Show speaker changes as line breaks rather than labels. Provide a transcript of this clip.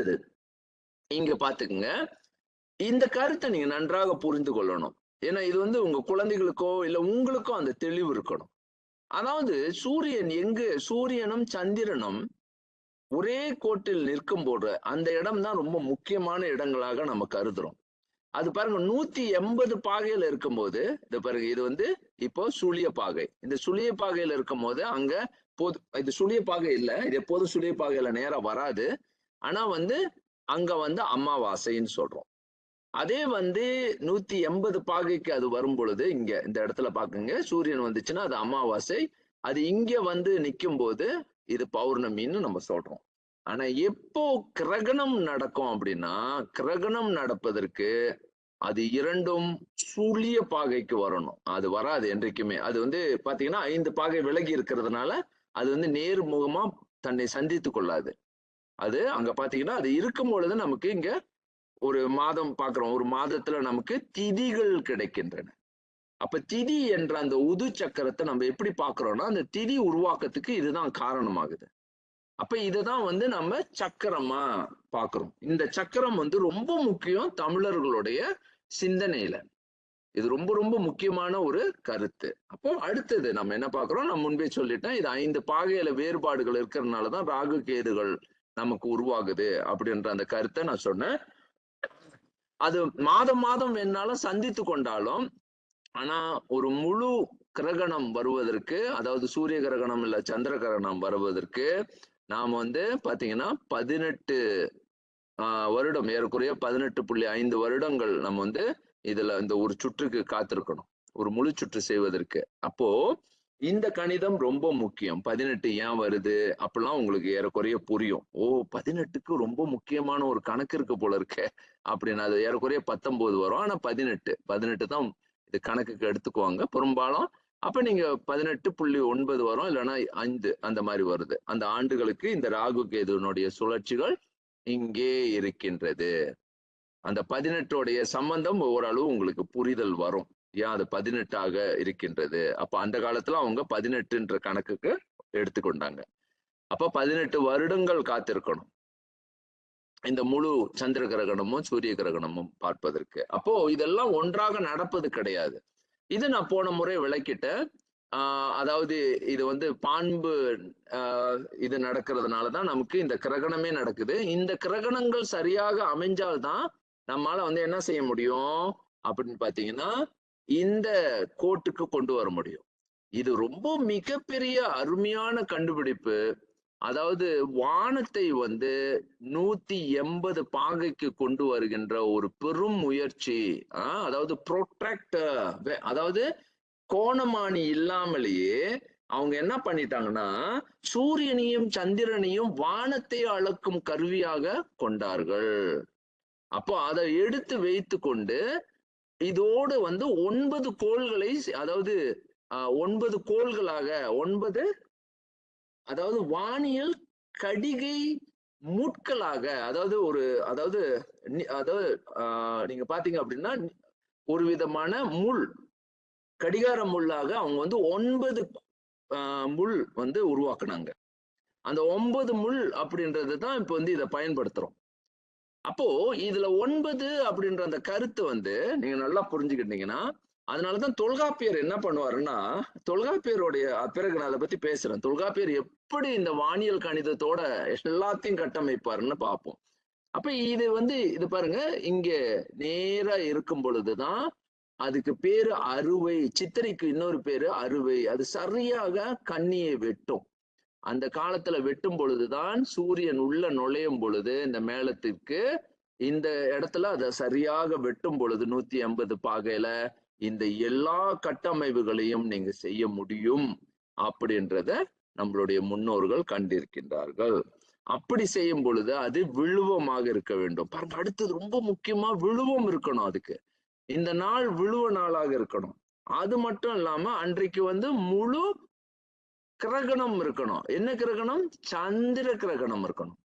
அடுத்தது இங்க பாத்துக்குங்க. இந்த கருத்தை நீங்க நன்றாக புரிந்து கொள்ளணும். ஏன்னா இது வந்து உங்க குழந்தைகளுக்கோ இல்ல உங்களுக்கோ அந்த தெளிவு இருக்கணும். அதாவது சூரியன் எங்கு சூரியனும் சந்திரனும் ஒரே கோட்டில் நிற்கும் போது அந்த இடம் தான் ரொம்ப முக்கியமான இடங்களாக நம்ம கருதுறோம். அது பாருங்க நூத்தி எண்பது பாகையில இருக்கும்போது இந்த பாருங்க இது வந்து இப்போ சுழிய பாகை. இந்த சுழிய பாகையில இருக்கும் போது அங்க பொது இது சுழிய பாகை இல்லை இது எப்போதும் சுழிய பாகையில நேரா வராது. ஆனா வந்து அங்க வந்து அமாவாசைன்னு சொல்றோம். அதே வந்து நூத்தி எண்பது பாகைக்கு அது வரும் பொழுது இங்க இந்த இடத்துல பாக்குங்க சூரியன் வந்துச்சுன்னா அது அமாவாசை. அது இங்க வந்து நிற்கும் போது இது பௌர்ணமின்னு நம்ம சொல்றோம். ஆனா எப்போ கிரகணம் நடக்கும் அப்படின்னா கிரகணம் நடப்பதற்கு அது இரண்டும் சூழிய பாகைக்கு வரணும். அது வராது என்றைக்குமே. அது வந்து பாத்தீங்கன்னா ஐந்து பாகை விலகி இருக்கிறதுனால அது வந்து நேர்முகமா தன்னை சந்தித்து கொள்ளாது. அது அங்க பாத்தீங்கன்னா அது இருக்கும் பொழுது நமக்கு இங்க ஒரு மாதம் பார்க்குறோம் ஒரு மாதத்துல நமக்கு திதிகள் கிடைக்கின்றன. அப்ப திதி என்ற அந்த உது சக்கரத்தை நம்ம எப்படி பார்க்கிறோம்னா அந்த திதி உருவாக்கத்துக்கு இதுதான் காரணமாகுது. அப்ப இதுதான் வந்து நம்ம சக்கரமா பார்க்குறோம் இந்த சக்கரம் வந்து ரொம்ப முக்கியம் தமிழர்களுடைய சிந்தனையில. இது ரொம்ப ரொம்ப முக்கியமான ஒரு கருத்து. அப்போ அடுத்தது நம்ம என்ன பார்க்குறோம் நான் முன்பே சொல்லிட்டேன் இது ஐந்து பாகையில வேறுபாடுகள் இருக்கிறதுனாலதான் ராகு கேதுகள் நமக்கு உருவாகுது அப்படின்ற அந்த கருத்தை நான் சொன்னேன். அது மாதம் மாதம் வேணாலும் சந்தித்து கொண்டாலும் ஆனா ஒரு முழு கிரகணம் வருவதற்கு அதாவது சூரிய கிரகணம் இல்ல சந்திர கிரகணம் வருவதற்கு நாம் வந்து பாத்தீங்கன்னா பதினெட்டு ஆஹ் வருடம் ஏறக்குறைய பதினெட்டு புள்ளி ஐந்து வருடங்கள் நம்ம வந்து இதுல இந்த ஒரு சுற்றுக்கு காத்திருக்கணும். ஒரு முழு சுற்று செய்வதற்கு. அப்போ இந்த கணிதம் ரொம்ப முக்கியம். பதினெட்டு ஏன் வருது? அப்பெல்லாம் உங்களுக்கு ஏறக்குறைய புரியும். ஓ பதினெட்டுக்கு ரொம்ப முக்கியமான ஒரு கணக்கு இருக்கு போல இருக்க அப்படின்னு. அது ஏறக்குறைய பத்தொன்பது வரும். ஆனா பதினெட்டு. பதினெட்டு தான் இது கணக்குக்கு எடுத்துக்குவாங்க பெரும்பாலும். அப்ப நீங்க பதினெட்டு புள்ளி ஒன்பது வரும் இல்லைன்னா ஐந்து அந்த மாதிரி வருது. அந்த ஆண்டுகளுக்கு இந்த ராகு கேதுனுடைய சுழற்சிகள் இங்கே இருக்கின்றது. அந்த பதினெட்டோடைய சம்பந்தம் ஓரளவு உங்களுக்கு புரிதல் வரும். ஏன் அது பதினெட்டாக இருக்கின்றது. அப்ப அந்த காலத்துல அவங்க பதினெட்டுன்ற கணக்குக்கு எடுத்துக்கொண்டாங்க. அப்ப பதினெட்டு வருடங்கள் காத்திருக்கணும். இந்த முழு சந்திர கிரகணமும் சூரிய கிரகணமும் பார்ப்பதற்கு. அப்போ இதெல்லாம் ஒன்றாக நடப்பது கிடையாது. இது நான் போன முறை விளக்கிட்டேன். ஆஹ் அதாவது இது வந்து பான்பு ஆஹ் இது நடக்கிறதுனாலதான் நமக்கு இந்த கிரகணமே நடக்குது. இந்த கிரகணங்கள் சரியாக அமைஞ்சால்தான் நம்மால வந்து என்ன செய்ய முடியும்? அப்படின்னு பாத்தீங்கன்னா இந்த கோட்டுக்கு கொண்டு வர முடியும். இது ரொம்ப மிகப்பெரிய அருமையான கண்டுபிடிப்பு. அதாவது வானத்தை வந்து நூத்தி எண்பது பாகைக்கு கொண்டு வருகின்ற ஒரு பெரும் முயற்சி. ஆஹ் அதாவது ப்ரொட்ராக்டர் அதாவது கோணமானி இல்லாமலேயே அவங்க என்ன பண்ணிட்டாங்கன்னா சூரியனையும் சந்திரனையும் வானத்தை அளக்கும் கருவியாக கொண்டார்கள். அப்போ அதை எடுத்து வைத்து கொண்டு இதோடு வந்து ஒன்பது கோள்களை அதாவது ஒன்பது கோள்களாக ஒன்பது அதாவது வானியல் கடிகை மூட்களாக அதாவது ஒரு அதாவது அதாவது நீங்க பாத்தீங்க அப்படின்னா ஒரு விதமான முள் கடிகார முள்ளாக அவங்க வந்து ஒன்பது முள் வந்து உருவாக்குனாங்க. அந்த ஒன்பது முள் அப்படின்றது தான் இப்போ வந்து இதை பயன்படுத்துறோம். அப்போ இதுல ஒன்பது அப்படின்ற அந்த கருத்து வந்து நீங்க நல்லா புரிஞ்சுக்கிட்டீங்கன்னா அதனாலதான் தொல்காப்பியர் என்ன பண்ணுவாருன்னா தொல்காப்பியருடைய பிறகு நான் அதை பத்தி பேசுறேன். தொல்காப்பியர் எப்படி இந்த வானியல் கணிதத்தோட எல்லாத்தையும் கட்டமைப்பாருன்னு பார்ப்போம். அப்ப இது வந்து இது பாருங்க இங்க நேரா இருக்கும் பொழுதுதான் அதுக்கு பேரு அறுவை சித்திரைக்கு இன்னொரு பேரு அறுவை. அது சரியாக கண்ணியை வெட்டும். அந்த காலத்துல வெட்டும் பொழுதுதான் சூரியன் உள்ள நுழையும் பொழுது இந்த மேளத்திற்கு இந்த இடத்துல அதை சரியாக வெட்டும் பொழுது நூத்தி ஐம்பது பாகையில இந்த எல்லா கட்டமைப்புகளையும் நீங்க செய்ய முடியும் அப்படின்றத நம்மளுடைய முன்னோர்கள் கண்டிருக்கின்றார்கள். அப்படி செய்யும் பொழுது அது விழுவமாக இருக்க வேண்டும். பாருங்க அடுத்தது ரொம்ப முக்கியமா விழுவம் இருக்கணும் அதுக்கு. இந்த நாள் விழுவ நாளாக இருக்கணும். அது மட்டும் இல்லாம அன்றைக்கு வந்து முழு கிரகணம் இருக்கணும். என்ன கிரகணம்? சந்திர கிரகணம் இருக்கணும்.